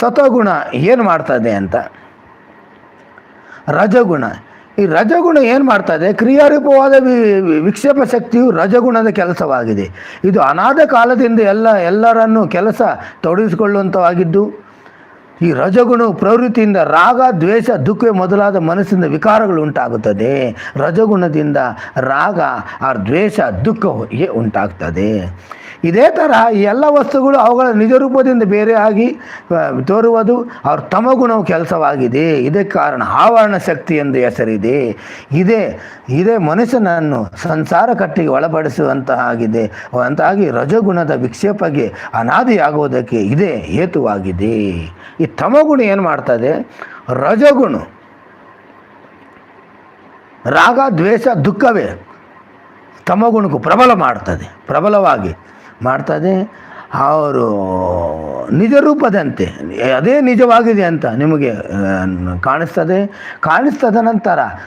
ಸತಗುಣ ಏನು ಮಾಡ್ತದೆ ಅಂತ? ರಜಗುಣ. ಈ ರಜಗುಣ ಏನು ಮಾಡ್ತದೆ? ಕ್ರಿಯಾರೂಪವಾದ ವಿಕ್ಷೇಪ ಶಕ್ತಿಯು ರಜಗುಣದ ಕೆಲಸವಾಗಿದೆ. ಇದು ಅನಾದ ಕಾಲದಿಂದ ಎಲ್ಲ, ಎಲ್ಲರನ್ನು ಕೆಲಸ ತೊಡಗಿಸಿಕೊಳ್ಳುವಂಥವಾಗಿದ್ದು ಈ ರಜಗುಣವು ಪ್ರವೃತ್ತಿಯಿಂದ ರಾಗ, ದ್ವೇಷ, ದುಃಖ ಮೊದಲಾದ ಮನಸ್ಸಿನ ವಿಕಾರಗಳು ಉಂಟಾಗುತ್ತದೆ. ರಜಗುಣದಿಂದ ರಾಗ ಆ ದ್ವೇಷ, ದುಃಖ ಉಂಟಾಗ್ತದೆ. ಇದೇ ಈ ಎಲ್ಲ ವಸ್ತುಗಳು ಅವುಗಳ ನಿಜ ರೂಪದಿಂದ ಬೇರೆಯಾಗಿ ತೋರುವುದು ಅವ್ರ ತಮಗುಣವು ಕೆಲಸವಾಗಿದೆ. ಇದಕ್ಕೆ ಕಾರಣ ಆವರಣ ಶಕ್ತಿ ಎಂದು ಹೆಸರಿದೆ. ಇದೇ ಇದೇ ಮನುಷ್ಯನನ್ನು ಸಂಸಾರ ಕಟ್ಟಿಗೆ ಒಳಪಡಿಸುವಂತಹ ಆಗಿದೆ. ಅಂತಾಗಿ ರಜಗುಣದ ವಿಕ್ಷೇಪಗೆ ಅನಾದಿಯಾಗುವುದಕ್ಕೆ ಇದೇ ಹೇತುವಾಗಿದೆ. ತಮಗುಣ ಏನು ಮಾಡ್ತದೆ ರಜಗುಣ. ರಾಗ, ದ್ವೇಷ, ದುಃಖವೇ ತಮಗುಣಕ್ಕೂ ಪ್ರಬಲ ಮಾಡ್ತದೆ ಪ್ರಬಲವಾಗಿ ಮಾಡ್ತದೆ ಅವರು ನಿಜ ರೂಪದಂತೆ, ಅದೇ ನಿಜವಾಗಿದೆ ಅಂತ ನಿಮಗೆ ಕಾಣಿಸ್ತದೆ ಕಾಣಿಸ್ತದ ನಂತರ